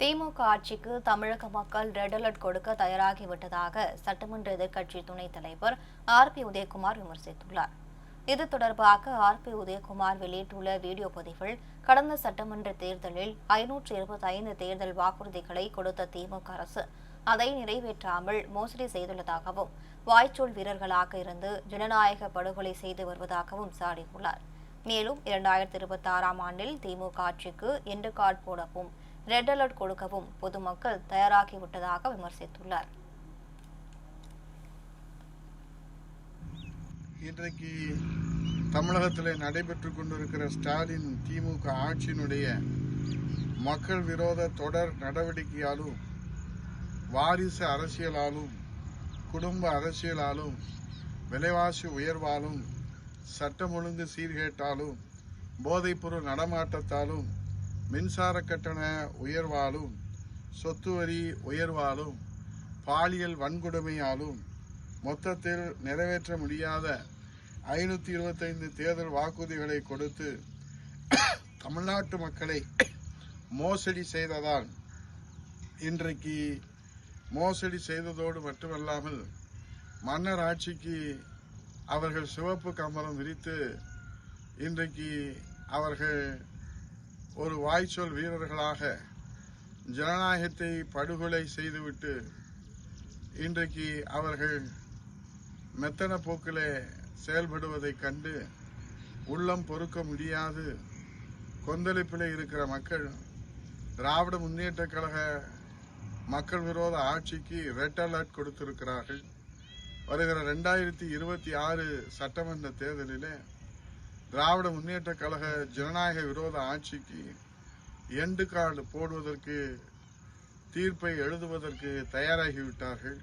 திமுக ஆட்சிக்கு தமிழக மக்கள் ரெட் அலர்ட் கொடுக்க தயாராகிவிட்டதாக சட்டமன்ற எதிர்க்கட்சி துணைத் தலைவர் ஆர் பி உதயகுமார் விமர்சித்துள்ளார். இது தொடர்பாக ஆர் பி உதயகுமார் வெளியிட்டுள்ள வீடியோ பதிவில் கடந்த சட்டமன்ற தேர்தலில் ஐநூற்று இருபத்தைந்து தேர்தல் வாக்குறுதிகளை கொடுத்த திமுக அரசு அதை நிறைவேற்றாமல் மோசடி செய்துள்ளதாகவும் வாய்ச்சொல் வீரர்களாக இருந்து ஜனநாயக படுகொலை செய்து வருவதாகவும் சாடியுள்ளார். மேலும் இரண்டாயிரத்தி இருபத்தி ஆறாம் ஆண்டில் திமுக ஆட்சிக்கு எண்டு கார்டு போடவும் ரெட் அலர்ட் கொடுக்கவும் பொதுமக்கள் தயாராகிவிட்டதாக விமர்சித்துள்ளார். இன்றைக்கு தமிழகத்தில் நடைபெற்று கொண்டிருக்கிற ஸ்டாலின் திமுக ஆட்சியினுடைய மக்கள் விரோத தொடர் நடவடிக்கையாலும் வாரிசு அரசியலாலும் குடும்ப அரசியலாலும் விலைவாசி உயர்வாலும் சட்டம் ஒழுங்கு சீர்கேட்டாலும் போதைப்பொருள் நடமாட்டத்தாலும் மின்சார கட்டண உயர்வாலும் சொத்து வரி உயர்வாலும் பாலியல் வன்கொடுமையாலும் மொத்தத்தில் நிறைவேற்ற முடியாத ஐநூற்றி இருபத்தைந்து தேர்தல் வாக்குறுதிகளை கொடுத்து தமிழ்நாட்டு மக்களை மோசடி செய்ததால் இன்றைக்கு மோசடி செய்ததோடு மட்டுமல்லாமல் மன்னர் ஆட்சிக்கு அவர்கள் சிவப்பு கம்பளம் விரித்து இன்றைக்கு அவர்கள் ஒரு வாய்ச்சொல் வீரர்களாக ஜனநாயகத்தை படுகொலை செய்துவிட்டு இன்றைக்கு அவர்கள் மெத்தன போக்கிலே செயல்படுவதைக் கண்டு உள்ளம் பொறுக்க முடியாது. கொந்தளிப்பில் இருக்கிற மக்கள் திராவிட முன்னேற்ற கழக மக்கள் விரோத ஆட்சிக்கு ரெட் அலர்ட் கொடுத்திருக்கிறார்கள். வருகிற ரெண்டாயிரத்தி இருபத்தி ஆறு சட்டமன்ற தேர்தலிலே திராவிட முன்னேற்ற கழக ஜனநாயக விரோத ஆட்சிக்கு எண்டு கார்டு போடுவதற்கு தீர்ப்பை எழுதுவதற்கு தயாராகிவிட்டார்கள்.